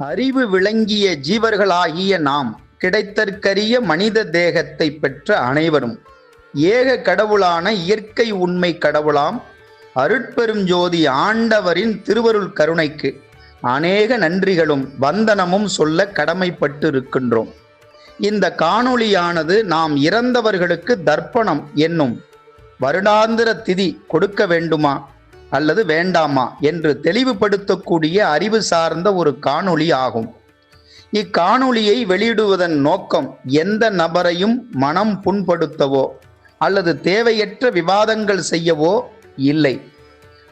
அறிவு விளங்கிய ஜீவர்களாகிய நாம் கிடைத்தற்கரிய மனித தேகத்தை பெற்ற அனைவரும் ஏக கடவுளான இயற்கை உண்மை கடவுளாம் அருட்பெரும் ஜோதி ஆண்டவரின் திருவருள் கருணைக்கு அநேக நன்றிகளும் வந்தனமும் சொல்ல கடமைப்பட்டு இருக்கின்றோம் இந்த காணொளியானது நாம் இறந்தவர்களுக்கு தர்ப்பணம் என்னும் வருடாந்திர திதி கொடுக்க வேண்டுமா? அல்லது வேண்டாமா என்று தெளிவுபடுத்தக்கூடிய அறிவு சார்ந்த ஒரு காணொளி ஆகும். இக்காணொளியை வெளியிடுவதன் நோக்கம் எந்த நபரையும் மனம் புண்படுத்தவோ அல்லது தேவையற்ற விவாதங்கள் செய்யவோ இல்லை.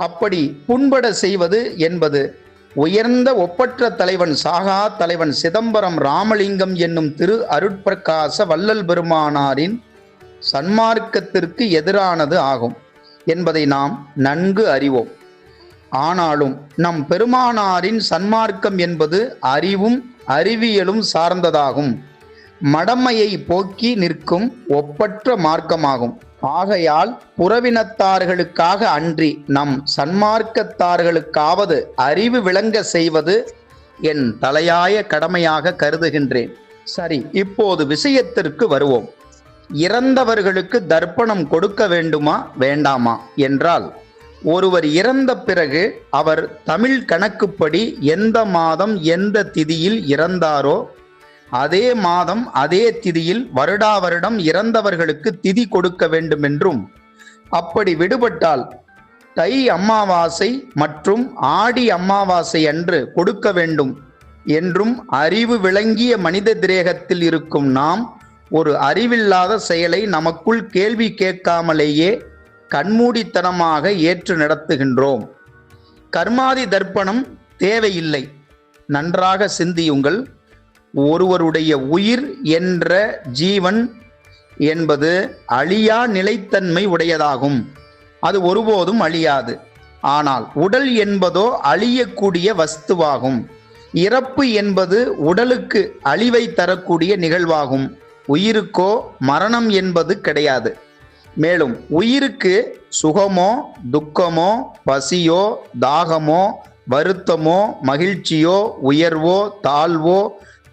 அப்படி புண்பட செய்வது என்பது உயர்ந்த ஒப்பற்ற தலைவன் சாகா தலைவன் சிதம்பரம் ராமலிங்கம் என்னும் திரு அருட்பிரகாச வள்ளல் பெருமானாரின் சன்மார்க்கத்திற்கு எதிரானது ஆகும். என்பதை நாம் நன்கு அறிவோம். ஆனாலும் நம் பெருமானாரின் சன்மார்க்கம் என்பது அறிவும் அறிவியலும் சார்ந்ததாகும். மடமையை போக்கி நிற்கும் ஒப்பற்ற மார்க்கமாகும். ஆகையால் புறவினத்தார்களுக்காக அன்றி நம் சன்மார்க்கத்தார்களுக்காவது அறிவு விளங்க செய்வது என் தலையாய கடமையாக கருதுகின்றேன். சரி இப்போது விஷயத்திற்கு வருவோம். இறந்தவர்களுக்கு தர்ப்பணம் கொடுக்க வேண்டுமா வேண்டாமா? என்றால் ஒருவர் இறந்த பிறகு அவர் தமிழ் கணக்குப்படி எந்த மாதம் எந்த திதியில் இறந்தாரோ அதே மாதம் அதே திதியில் வருடா வருடம் இறந்தவர்களுக்கு திதி கொடுக்க வேண்டும் என்றும் அப்படி விடுபட்டால் தை அமாவாசை மற்றும் ஆடி அமாவாசை அன்று கொடுக்க வேண்டும் என்றும் அறிவு விளங்கிய மனித திரேகத்தில் இருக்கும் நாம் ஒரு அறிவில்லாத செயலை நமக்குள் கேள்வி கேட்காமலேயே கண்மூடித்தனமாக ஏற்று நடத்துகின்றோம். கர்மாதி தர்ப்பணம் தேவையில்லை. நன்றாக சிந்தியுங்கள். ஒருவருடைய உயிர் என்ற ஜீவன் என்பது அழியா நிலைத்தன்மை உடையதாகும். அது ஒருபோதும் அழியாது. ஆனால் உடல் என்பதோ அழியக்கூடிய வஸ்துவாகும். இறப்பு என்பது உடலுக்கு அழிவை தரக்கூடிய நிகழ்வாகும். உயிருக்கோ மரணம் என்பது கிடையாது. மேலும் உயிருக்கு சுகமோ துக்கமோ பசியோ தாகமோ வருத்தமோ மகிழ்ச்சியோ உயர்வோ தாழ்வோ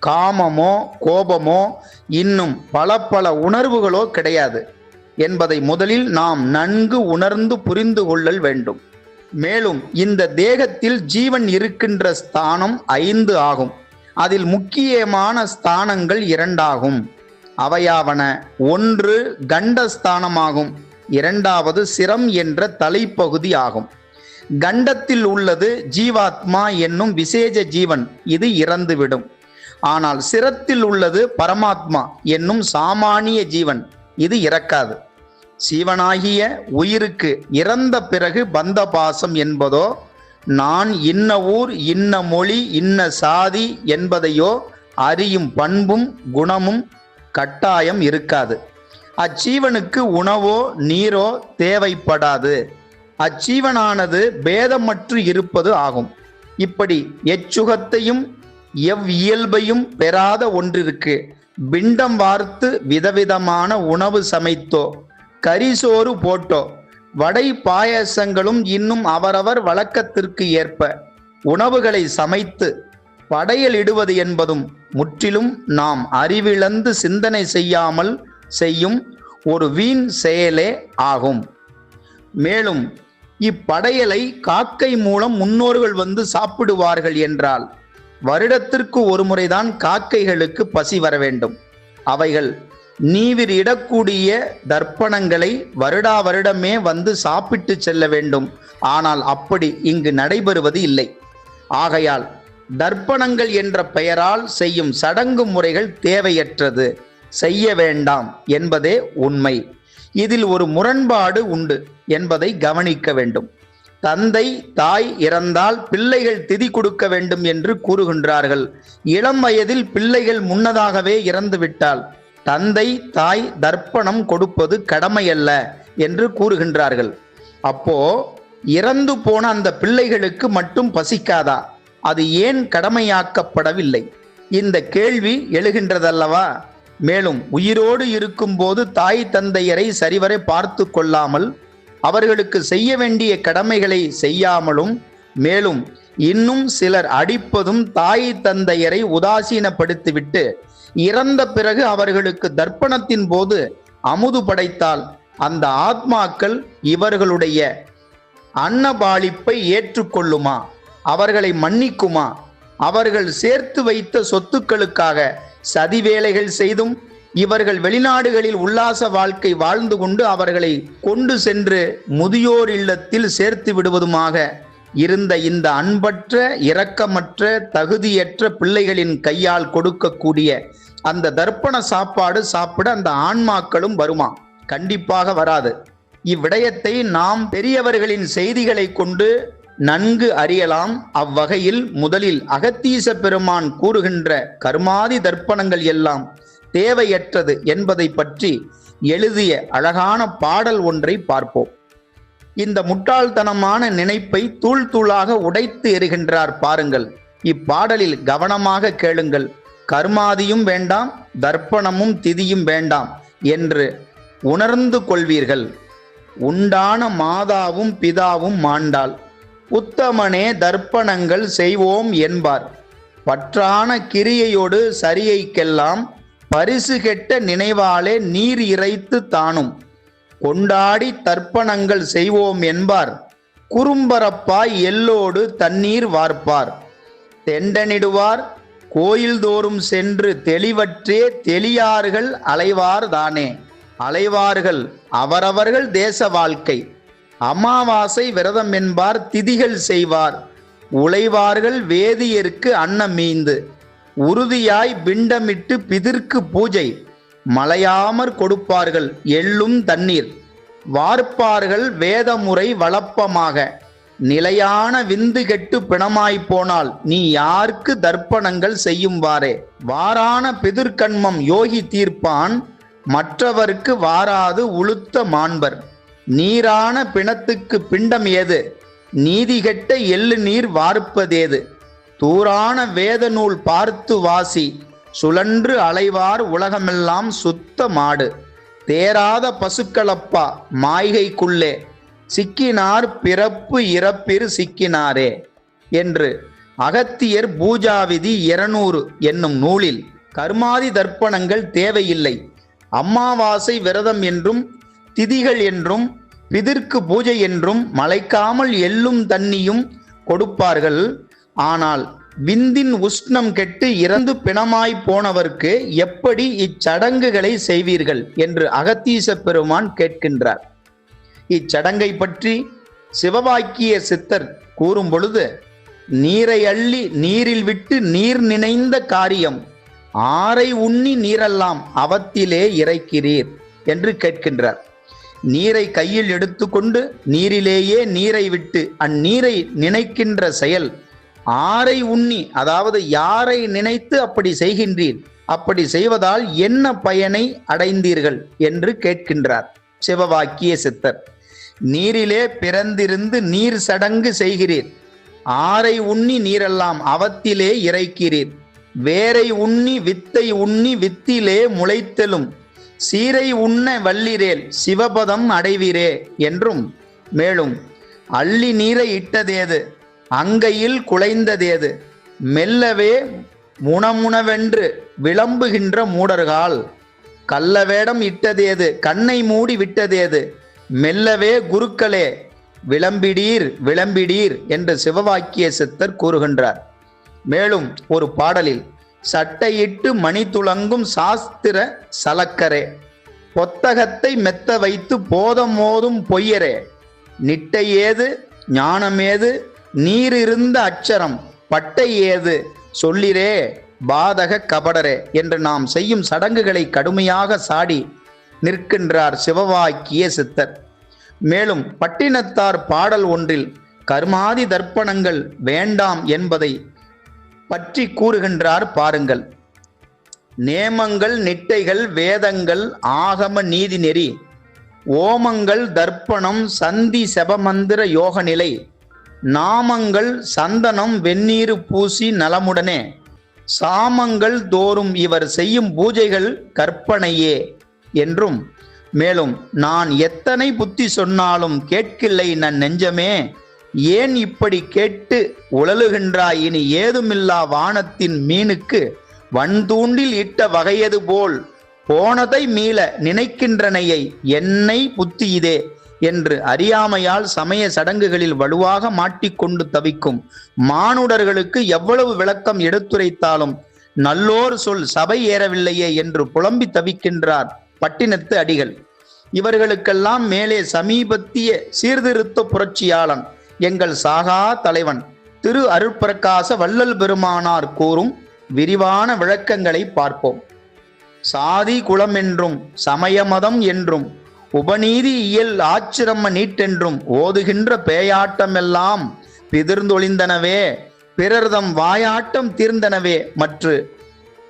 காமமோ கோபமோ இன்னும் பல பல உணர்வுகளோ கிடையாது என்பதை முதலில் நாம் நன்கு உணர்ந்து புரிந்து கொள்ளல் வேண்டும். மேலும் இந்த தேகத்தில் ஜீவன் இருக்கின்ற ஸ்தானம் ஐந்து ஆகும். அதில் முக்கியமான ஸ்தானங்கள் இரண்டாகும். அவையாவன ஒன்று கண்டஸ்தானமாகும் இரண்டாவது சிரம் என்ற தலைப்பகுதி ஆகும். கண்டத்தில் உள்ளது ஜீவாத்மா என்னும் விசேஷ ஜீவன் இது இறந்துவிடும். ஆனால் சிரத்தில் உள்ளது பரமாத்மா என்னும் சாமானிய ஜீவன் இது இறக்காது. சீவனாகிய உயிருக்கு இறந்த பிறகு பந்த பாசம் என்பதோ நான் இன்ன ஊர் இன்ன மொழி இன்ன சாதி என்பதையோ அறியும் பண்பும் குணமும் கட்டாயம் இருக்காது. அச்சீவனுக்கு உணவோ நீரோ தேவைப்படாது. அச்சீவனானது பேதமற்று இருப்பது ஆகும். இப்படி எச்சுகத்தையும் எவ்வியல்பையும் பெறாத ஒன்றிற்கு பிண்டம் வார்த்து விதவிதமான உணவு சமைத்தோ கரிசோறு போட்டோ வடை பாயசங்களும் இன்னும் அவரவர் வழக்கத்திற்கு ஏற்ப உணவுகளை சமைத்து படையலிடுவது என்பதும் முற்றிலும் நாம் அறிவிழந்து சிந்தனை செய்யாமல் செய்யும் ஒரு வீண் செயலே ஆகும். மேலும் இப்படையலை காக்கை மூலம் முன்னோர்கள் வந்து சாப்பிடுவார்கள் என்றால் வருடத்திற்கு ஒரு முறைதான் காக்கைகளுக்கு பசி வர வேண்டும். அவைகள் நீவிர் இடக்கூடிய தர்ப்பணங்களை வருடா வருடமே வந்து சாப்பிட்டு செல்ல வேண்டும். ஆனால் அப்படி இங்கு நடைபெறுவது இல்லை. ஆகையால் தர்ப்பணங்கள் என்ற பெயரால் செய்யும் சடங்கு முறைகள் தேவையற்றது. செய்ய வேண்டாம் என்பதே உண்மை. இதில் ஒரு முரண்பாடு உண்டு என்பதை கவனிக்க வேண்டும். தந்தை தாய் இறந்தால் பிள்ளைகள் திதி கொடுக்க வேண்டும் என்று கூறுகின்றார்கள். இளம் வயதில் பிள்ளைகள் முன்னதாகவே இறந்துவிட்டால் தந்தை தாய் தர்ப்பணம் கொடுப்பது கடமையல்ல என்று கூறுகின்றார்கள். அப்போ இறந்து போன அந்த பிள்ளைகளுக்கு மட்டும் பசிக்காதா? அது ஏன் கடமையாக்கப்படவில்லை? இந்த கேள்வி எழுகின்றதல்லவா? மேலும் உயிரோடு இருக்கும்போது தாய் தந்தையரை சரிவரை பார்த்து கொள்ளாமல் அவர்களுக்கு செய்ய வேண்டிய கடமைகளை செய்யாமலும் மேலும் இன்னும் சிலர் அடிப்பதும் தாய் தந்தையரை உதாசீனப்படுத்திவிட்டு இறந்த பிறகு அவர்களுக்கு தர்ப்பணத்தின் போது அமுது படைத்தால் அந்த ஆத்மாக்கள் இவர்களுடைய அன்னபாலிப்பை ஏற்றுக்கொள்ளுமா? அவர்களை மன்னிக்குமா? அவர்கள் சேர்த்து வைத்த சொத்துக்களுக்காக சதி வேலைகள் செய்தும் இவர்கள் வெளிநாடுகளில் உல்லாச வாழ்க்கை வாழ்ந்து கொண்டு அவர்களை கொண்டு சென்று முதியோர் இல்லத்தில் சேர்த்து விடுவதுமாக இருந்த இந்த அன்பற்ற இரக்கமற்ற தகுதியற்ற பிள்ளைகளின் கையால் கொடுக்கக்கூடிய அந்த தர்ப்பண சாப்பாடு சாப்பிட அந்த ஆன்மாக்களும் வருமா? கண்டிப்பாக வராது. இவ்விடயத்தை நாம் பெரியவர்களின் செய்திகளை கொண்டு நன்கு அறியலாம் அவ்வகையில் முதலில் அகத்தீச பெருமான் கூறுகின்ற கர்மாதி தர்ப்பணங்கள் எல்லாம் தேவையற்றது என்பதை பற்றி எழுதிய அழகான பாடல் ஒன்றை பார்ப்போம். இந்த முட்டாள்தனமான நினைப்பை தூள் தூளாக உடைத்து எறிகின்றார் பாருங்கள். இப்பாடலில் கவனமாக கேளுங்கள். கர்மாதியும் வேண்டாம் தர்ப்பணமும் திதியும் வேண்டாம் என்று உணர்ந்து கொள்வீர்கள். உண்டான மாதாவும் பிதாவும் மாண்டாள் உத்தமனே தர்ப்பணங்கள் செய்வோம் என்பார். பற்றான கிரியையோடு சரியைக்கெல்லாம் பரிசு கெட்ட நினைவாலே நீர் இறைத்து தானும். கொண்டாடி தர்ப்பணங்கள் செய்வோம் என்பார். குறும்பரப்பாய் எல்லோடு தண்ணீர் வார்ப்பார். தெண்டனிடுவார் கோயில் தோறும் சென்று தெளிவற்றே தெளியார்கள் அலைவார் தானே. அலைவார்கள் அவரவர்கள் தேச வாழ்க்கை. அமாவாசை விரதம் என்பார் திதிகள் செய்வார். உழைவார்கள் வேதியர்க்கு அன்னம் மீந்து. உறுதியாய் பிண்டமிட்டு பிதிர்க்கு பூஜை. மலையாமற் கொடுப்பார்கள் எள்ளும் தண்ணீர். வார்ப்பார்கள் வேதமுறை வளப்பமாக நிலையான விந்து கெட்டு பிணமாய்ப் போனால் நீ யாருக்கு தர்ப்பணங்கள் செய்யும் வாரே வாரான பிதிர்கண்மம் யோகி தீர்ப்பான் மற்றவர்க்கு வாராது உளுத்த மாண்பர். நீரான பிணத்துக்கு பிண்டம் ஏது? நீதி கெட்ட எள்ளு நீர் வார்ப்பதேது? தூரான வேத நூல் பார்த்து வாசி சுழன்று அலைவார் உலகமெல்லாம் சுத்த மாடு. தேராத பசுக்களப்பா மாய்கைக்குள்ளே சிக்கினார் பிறப்பு இறப்பிறு சிக்கினாரே என்று அகத்தியர் பூஜாவிதி இருநூறு என்னும் நூலில் கர்மாதி தர்ப்பணங்கள் தேவையில்லை. அம்மாவாசை விரதம் என்றும் திதிகள் என்றும் பிதிர்க்கு பூஜை என்றும் மலைக்காமல் எள்ளும் தண்ணியும் கொடுப்பார்கள். ஆனால் விந்தின் உஷ்ணம் கெட்டு இறந்து பிணமாய் போனவர்க்கு எப்படி இச்சடங்குகளை செய்வீர்கள்? என்று அகத்தீச பெருமான் கேட்கின்றார். இச்சடங்கை பற்றி சிவவாக்கிய சித்தர் கூறும் பொழுது நீரை அள்ளி நீரில் விட்டு நீர் நினைந்த காரியம் ஆரை உண்ணி நீரெல்லாம் அவத்திலே இறைக்கிறீர் என்று கேட்கின்றார். நீரை கையில் எடுத்துக்கொண்டு நீரிலேயே நீரை விட்டு அந்நீரை நினைக்கின்ற செயல். ஆரை உண்ணி அதாவது யாரை நினைத்து அப்படி செய்கின்றீர் அப்படி செய்வதால் என்ன பயனை அடைந்தீர்கள் என்று கேட்கின்றார் சிவவாக்கிய சித்தர். நீரிலே பிறந்திருந்து நீர் சடங்கு செய்கிறீர். ஆரை உண்ணி நீரெல்லாம் அவத்திலே இறைக்கிறீர். வேரை உண்ணி வித்தை உண்ணி வித்திலே முளைத்தலும் சீரை உண்ண வல்லிரேல் சிவபதம் அடைவீரே என்றும் மேலும் அள்ளி நீரை இட்டதேது அங்கையில் குலைந்ததேது மெல்லவே முணமுணவென்று விளம்புகின்ற மூடர்கள் கள்ளவேடம் இட்டதேது கண்ணை மூடி விட்டதேது மெல்லவே குருக்களே விளம்பிடீர் விளம்பிடீர் என்று சிவவாக்கிய சித்தர் கூறுகின்றார். மேலும் ஒரு பாடலில் சட்டையிட்டு மணி துளங்கும் சாஸ்திர சலக்கரே. பொத்தகத்தை மெத்த வைத்து போதம் மோதும் பொய்யரே. நிட்டை ஏது ஞானமேது நீரிருந்த அச்சரம் பட்டை ஏது சொல்லிரே பாதக கபடரே என்று நாம் செய்யும் சடங்குகளை கடுமையாக சாடி நிற்கின்றார் சிவவாக்கிய சித்தர். மேலும் பட்டினத்தார் பாடல் ஒன்றில் கர்மாதி தர்ப்பணங்கள் வேண்டாம் என்பதை பற்றி கூறுகின்றார் பாருங்கள். நேமங்கள் நிட்டைகள் வேதங்கள் ஆகம நீதி நெறி ஓமங்கள் தர்ப்பணம் சந்தி செபமந்திர யோக நிலை நாமங்கள் சந்தனம் வெந்நீர் பூசி நலமுடனே சாமங்கள் தோறும் இவர் செய்யும் பூஜைகள் கற்பனையே என்றும் மேலும் நான் எத்தனை புத்தி சொன்னாலும் கேட்கில்லை நன் நெஞ்சமே ஏன் இப்படி கேட்டு உழலுகின்றாய்? இனி ஏதுமில்லா வானத்தின் மீனுக்கு வன்தூண்டில் இட்ட வகையது போல் போனதை மீள நினைக்கின்றனையை என்னை புத்தியிதே என்று அறியாமையால் சமய சடங்குகளில் வலுவாக மாட்டிக்கொண்டு தவிக்கும் மானுடர்களுக்கு எவ்வளவு விளக்கம் எடுத்துரைத்தாலும் நல்லோர் சொல் சபை ஏறவில்லையே என்று புலம்பி தவிக்கின்றார் பட்டினத்து அடிகள். இவர்களுக்கெல்லாம் மேலே சமீபத்திய சீர்திருத்த புரட்சியாளன் எங்கள் சாகா தலைவன் திரு அருட்பிரகாச வள்ளல் பெருமானார் கூறும் விரிவான விளக்கங்களை பார்ப்போம். சாதி குலம் என்றும் சமய மதம் என்றும் உபநீதி இயல் ஆச்சிரம நீட்டென்றும் ஓதுகின்ற பேயாட்டமெல்லாம் பிதிர்ந்தொழிந்தனவே பிறர்தம் வாயாட்டம் தீர்ந்தனவே மற்று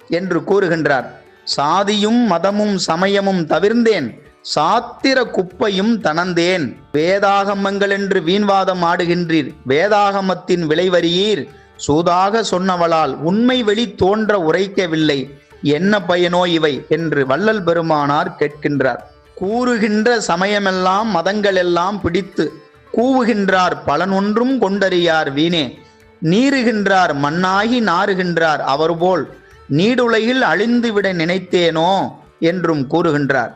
என்று கூறுகின்றார். சாதியும் மதமும் சமயமும் தவிர்ந்தேன் சாத்திர குப்பையும் தனந்தேன் வேதாகமங்கள் என்று வீண்வாதம் ஆடுகின்றீர். வேதாகமத்தின் விளைவறியீர். சூதாக சொன்னவளால் உண்மை வெளி தோன்ற உரைக்கவில்லை. என்ன பயனோ இவை என்று வள்ளல் பெருமானார் கேட்கின்றார். கூறுகின்ற சமயமெல்லாம் மதங்களெல்லாம் பிடித்து கூவுகின்றார் பலனொன்றும் கொண்டறியார் வீணே. நீருகின்றார் மண்ணாகி நாறுகின்றார் அவர்போல். நீடுலையில் அழிந்துவிட நினைத்தேனோ என்றும் கூறுகின்றார்.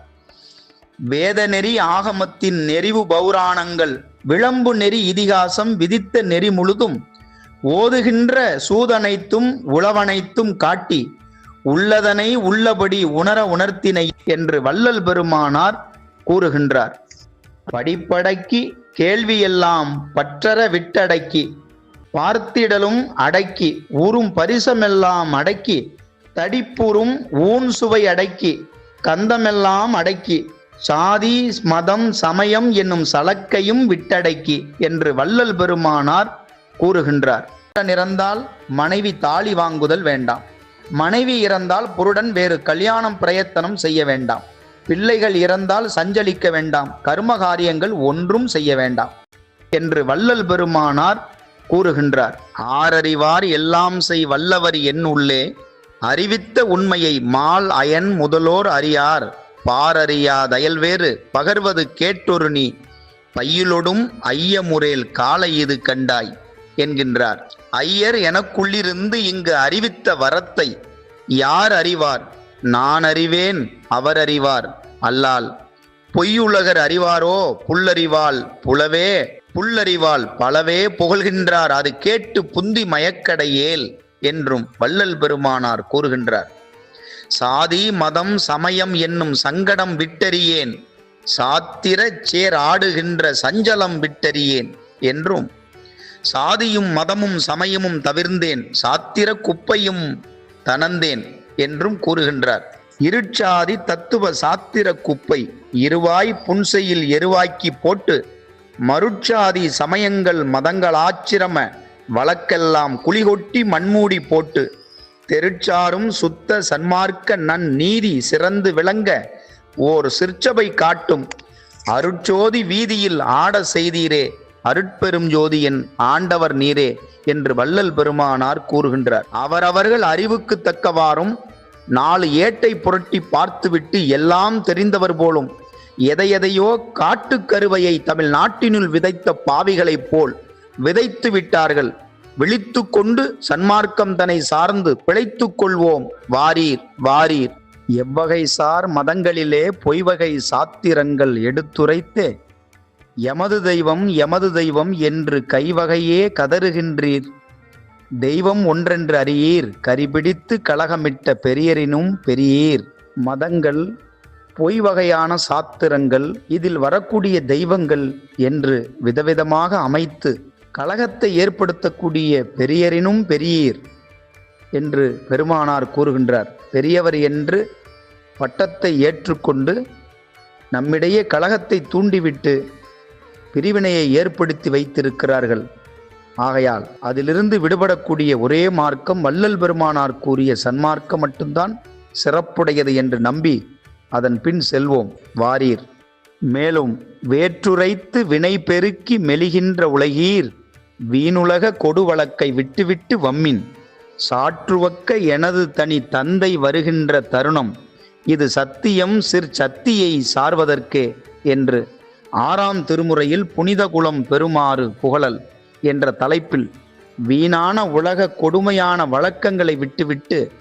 வேத நெறி ஆகமத்தின் நெறிவு பௌராணங்கள் விளம்பு நெறி இதிகாசம் விதித்த நெறி முழுதும் ஓதுகின்ற சூதனைத்தும் உளவனைத்தும் காட்டி உள்ளதனை உள்ளபடி உணர உணர்த்தினை என்று வள்ளல் பெருமானார் கூறுகின்றார். படிப்படக்கி கேள்வியெல்லாம் பற்றற விட்டடக்கி பார்த்திடலும் அடக்கி ஊறும் பரிசமெல்லாம் அடக்கி தடிப்புறும் ஊன் சுவை அடக்கி கந்தமெல்லாம் அடக்கி சாதி மதம் சமயம் என்னும் சலக்கையும் விட்டடக்கி என்று வள்ளல் பெருமானார் கூறுகின்றார். இறந்தால் மனைவி தாலி வாங்குதல் வேண்டாம். மனைவி இறந்தால் புருடன் வேறு கல்யாணம் பிரயத்தனம் செய்ய வேண்டாம். பிள்ளைகள் இறந்தால் சஞ்சலிக்க வேண்டாம். கர்ம காரியங்கள் ஒன்றும் செய்ய வேண்டாம் என்று வள்ளல் பெருமானார் கூறுகின்றார். ஆரறிவார் எல்லாம் செய் வல்லவர் என் உள்ளே அறிவித்த உண்மையை மால் அயன் முதலோர் அறியார். பாரறியா தயல்வேறு பகர்வது கேட்டொரு நீ. பையிலொடும் ஐயமுரேல் காலை இது கண்டாய் என்கின்றார். ஐயர் எனக்குள்ளிருந்து இங்கு அறிவித்த வரத்தை யார் அறிவார்? நான் அறிவேன் அவர் அறிவார். அல்லால் பொய்யுலகர் அறிவாரோ? புல்லறிவாள் புலவே புல்லறிவாள் பலவே புகழ்கின்றார். அது கேட்டு புந்தி மயக்கடையேல் என்றும் வள்ளல் பெருமானார் கூறுகின்றார். சாதி மதம் சமயம் என்னும் சங்கடம் விட்டறியேன். சாத்திர சேர் ஆடுகின்ற சஞ்சலம் விட்டறியேன் என்றும் சாதியும் மதமும் சமயமும் தவிர்ந்தேன். சாத்திர குப்பையும் தனந்தேன் என்றும் கூறுகின்றார். இருட்சாதி தத்துவ சாத்திர குப்பை இருவாய் புன்செயில் எருவாக்கி போட்டு மருட்சாதி சமயங்கள் மதங்கள் ஆச்சிரம வழக்கெல்லாம் குளிகொட்டி மண்மூடி போட்டு தெருச்சாரும் சுத்த சன்மார்க்க நன் நீதி சிறந்து விளங்க ஓர் சிற்சபை காட்டும். அருட்சோதி வீதியில் ஆட செய்தீரே அருட்பெரும் ஜோதியின் ஆண்டவர் நீரே என்று வள்ளல் பெருமானார் கூறுகின்றார். அவரவர்கள் அறிவுக்கு தக்கவாறும் நாலு ஏட்டை புரட்டி பார்த்துவிட்டு எல்லாம் தெரிந்தவர் போலும் எதையெதையோ காட்டுக்கருவையை தமிழ் நாட்டினுள் விதைத்த பாவிகளைப் போல் விதைத்து விட்டார்கள். விழித்து கொண்டு சன்மார்க்கம் தன்னை சார்ந்து பிழைத்துக் கொள்வோம் வாரீர் வாரீர். எவ்வகை சார் மதங்களிலே பொய்வகை சாத்திரங்கள் எடுத்துரைத்தே. எமது தெய்வம் எமது தெய்வம் என்று கைவகையே கதறுகின்றீர். தெய்வம் ஒன்றென்று அறியீர் கரிபிடித்து கலகமிட்ட பெரியரினும் பெரியீர். மதங்கள் பொய் வகையான சாத்திரங்கள் இதில் வரக்கூடிய தெய்வங்கள் என்று விதவிதமாக அமைத்து கலகத்தை ஏற்படுத்தக்கூடிய பெரியரினும் பெரியீர் என்று பெருமானார் கூறுகின்றார். பெரியவர் என்று பட்டத்தை ஏற்றுக்கொண்டு நம்மிடையே கலகத்தை தூண்டிவிட்டு பிரிவினையை ஏற்படுத்தி வைத்திருக்கிறார்கள். ஆகையால் அதிலிருந்து விடுபடக்கூடிய ஒரே மார்க்கம் வள்ளல் பெருமானார் கூறிய சன்மார்க்கம் மட்டும்தான் சிறப்புடையது என்று நம்பி அதன் பின் செல்வோம். வாரீர். மேலும் வேற்றுரைத்து வினை பெருக்கி மெலிகின்ற உலகீர் வீணுலக கொடு வழக்கை விட்டுவிட்டு வம்மின். சாற்றுவக்க எனது தனி தந்தை வருகின்ற தருணம். இது சத்தியம் சிற் சத்தியை சார்வதற்கே என்று ஆறாம் திருமுறையில் புனிதகுலம் பெருமாறு பெறுமாறு புகழல் என்ற தலைப்பில் வீணான உலக கொடுமையான வழக்கங்களை விட்டுவிட்டு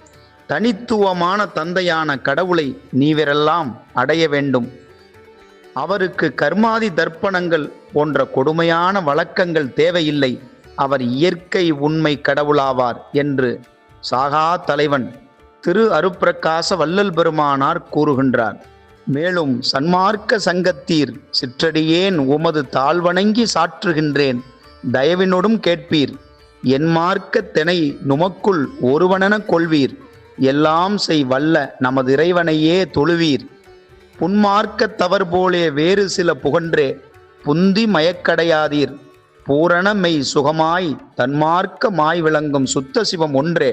தனித்துவமான தந்தையான கடவுளை நீவரெல்லாம் அடைய வேண்டும். அவருக்கு கர்மாதி தர்ப்பணங்கள் போன்ற கொடுமையான வழக்கங்கள் தேவையில்லை. அவர் இயற்கை உண்மை கடவுளாவார் என்று சாகா தலைவன் திரு அருப்பிரகாச வல்லல் பெருமானார் கூறுகின்றார். மேலும் சன்மார்க்க சங்கத்தீர் சிற்றடியேன் உமது தாழ்வணங்கி சாற்றுகின்றேன். தயவினோடும் கேட்பீர். என் மார்க்க தெனை நுமக்குள் ஒருவனென கொள்வீர். எல்லாம் செய் வல்ல நமது இறைவனையே தொழுவீர். புன்மார்க்க தவர் போலே வேறு சில புகன்றே புந்தி மயக்கடையாதீர். பூரண மெய் சுகமாய் தன்மார்க்க மாய் விளங்கும் சுத்த சிவம் ஒன்றே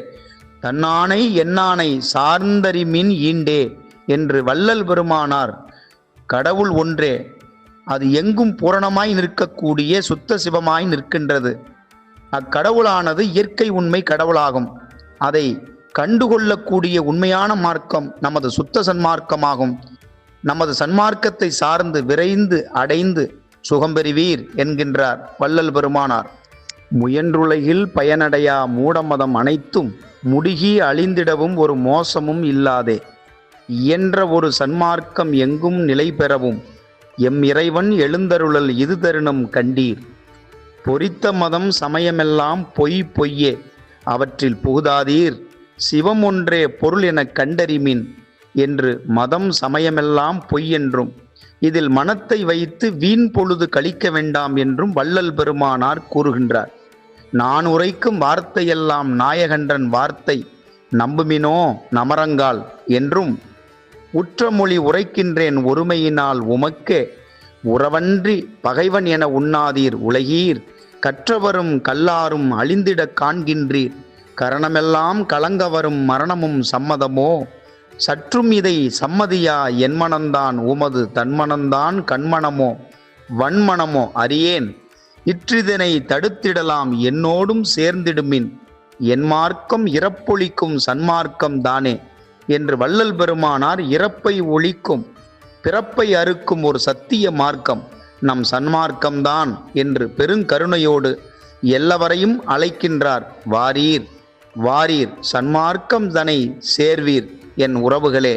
தன்னானை என்னானை சார்ந்தறிமின் ஈண்டே என்று வள்ளல் பெருமானார் கடவுள் ஒன்றே அது எங்கும் பூரணமாய் நிற்கக்கூடிய சுத்த சிவமாய் நிற்கின்றது. அக்கடவுளானது இயற்கை உண்மை கடவுளாகும். அதை கண்டுகொள்ளக்கூடிய உண்மையான மார்க்கம் நமது சுத்த சன்மார்க்கமாகும். நமது சன்மார்க்கத்தை சார்ந்து விரைந்து அடைந்து சுகம் பெறுவீர் என்கின்றார் வள்ளல் பெருமானார். முயன்றுலகில் பயனடையா மூடமதம் அனைத்தும் முடுகி அழிந்திடவும் ஒரு மோசமும் இல்லாதே. இயன்ற ஒரு சன்மார்க்கம் எங்கும் நிலை பெறவும் எம் இறைவன் எழுந்தருளல் இது தருணம் கண்டீர். பொறித்த மதம் சமயமெல்லாம் பொய் பொய்யே அவற்றில் புகுதாதீர். சிவம் ஒன்றே பொருள் எனக் கண்டறிமின் என்று மதம் சமயமெல்லாம் பொய் என்றும் இதில் மனத்தை வைத்து வீண் பொழுது கழிக்க வேண்டாம் என்றும் வள்ளல் பெருமானார் கூறுகின்றார். நான் உரைக்கும் வார்த்தையெல்லாம் நாயகன்றன் வார்த்தை நம்புமினோ நமரங்கால் என்றும் உற்றமொழி உரைக்கின்றேன் ஒருமையினால் உமக்கே உறவன்றி பகைவன் என உண்ணாதீர் உலகீர் கற்றவரும் கல்லாரும் அழிந்திடக் காண்கின்றீர் கரணமெல்லாம் கலங்க வரும் மரணமும் சம்மதமோ? சற்றும் இதை சம்மதியா என்மனந்தான் உமது தன்மனந்தான் கண்மணமோ வன்மணமோ அறியேன். இற்றிதனை தடுத்திடலாம் என்னோடும் சேர்ந்திடுமின். என் மார்க்கம் இறப்பொழிக்கும் சன்மார்க்கம் தானே என்று வள்ளல் பெருமானார் இறப்பை ஒழிக்கும் பிறப்பை அறுக்கும் ஒரு சத்திய மார்க்கம் நம் சன்மார்க்கம்தான் என்று பெருங்கருணையோடு எல்லவரையும் அழைக்கின்றார். வாரீர் வாரீர் சன்மார்க்கம் தனை சேர்வீர். என் உறவுகளே